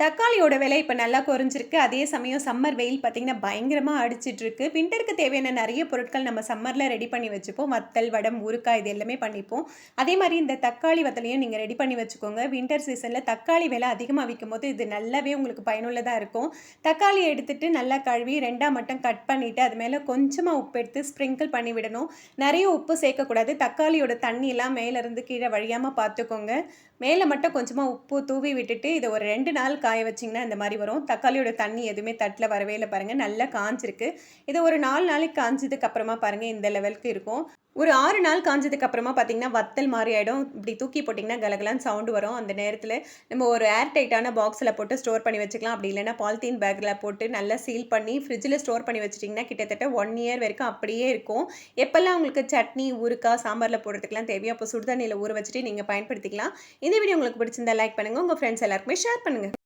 தக்காளியோட விலை இப்போ நல்லா குறைஞ்சிருக்கு. அதே சமயம் சம்மர் வெயில் பார்த்திங்கன்னா பயங்கரமாக அடிச்சிட்ருக்கு. விண்டருக்கு தேவையான நிறைய பொருட்கள் நம்ம சம்மரில் ரெடி பண்ணி வச்சுப்போம். வத்தல் வடம் ஊறுக்காய் இது எல்லாமே பண்ணிப்போம். அதே மாதிரி இந்த தக்காளி வத்தலையும் நீங்கள் ரெடி பண்ணி வச்சுக்கோங்க. வின்டர் சீசனில் தக்காளி விலை அதிகமாக விற்கும் போது இது நல்லாவே உங்களுக்கு பயனுள்ளதாக இருக்கும். தக்காளி எடுத்துகிட்டு நல்லா கழுவி ரெண்டாக மட்டும் கட் பண்ணிவிட்டு அது மேலே கொஞ்சமாக உப்பு எடுத்து ஸ்ப்ரிங்கிள் பண்ணி விடணும். நிறைய உப்பு சேர்க்கக்கூடாது. தக்காளியோட தண்ணியெல்லாம் மேலேருந்து கீழே வழியாமல் பார்த்துக்கோங்க மேலே மட்டும் கொஞ்சமாக உப்பு தூவி விட்டுட்டு இதை ஒரு ரெண்டு நாள் காய வச்சிங்கன்னா இந்த மாதிரி வரும். தக்காளியோட தண்ணி எதுவுமே தட்டில் வரவே இல்லை பாருங்கள் நல்லா காஞ்சிருக்கு. இது ஒரு நாலு நாளைக்கு காஞ்சதுக்கு அப்புறமா பாருங்கள் இந்த லெவலுக்கு இருக்கும். ஒரு ஆறு நாள் காஞ்சதுக்கு அப்புறமா பார்த்தீங்கன்னா வத்தல் மாதிரி ஆகிடும் இப்படி தூக்கி போட்டிங்கன்னா கலகலான்னு சவுண்டு வரும். அந்த நேரத்தில் நம்ம ஒரு ஏர் டைட்டான பாக்ஸில் போட்டு ஸ்டோர் பண்ணி வச்சுக்கலாம். அப்படி இல்லைன்னா பாலித்தீன் பேக்கில் போட்டு நல்லா சீல் பண்ணி ஃப்ரிட்ஜில் ஸ்டோர் பண்ணி வச்சிட்டிங்கன்னா கிட்டத்தட்ட ஒன் இயர் வரைக்கும் அப்படியே இருக்கும். எப்போல்லாம் உங்களுக்கு சட்னி ஊறுக்காய் சாம்பாரில் போடுறதுக்குலாம் தேவையோ அப்போ சுடுதண்ணியில் ஊற வச்சுட்டு நீங்கள் பயன்படுத்திக்கலாம். இந்த வீடியோ உங்களுக்கு பிடிச்சிருந்தா லைக் பண்ணுங்கள் உங்கள் ஃப்ரெண்ட்ஸ் எல்லாருக்குமே ஷேர் பண்ணுங்கள்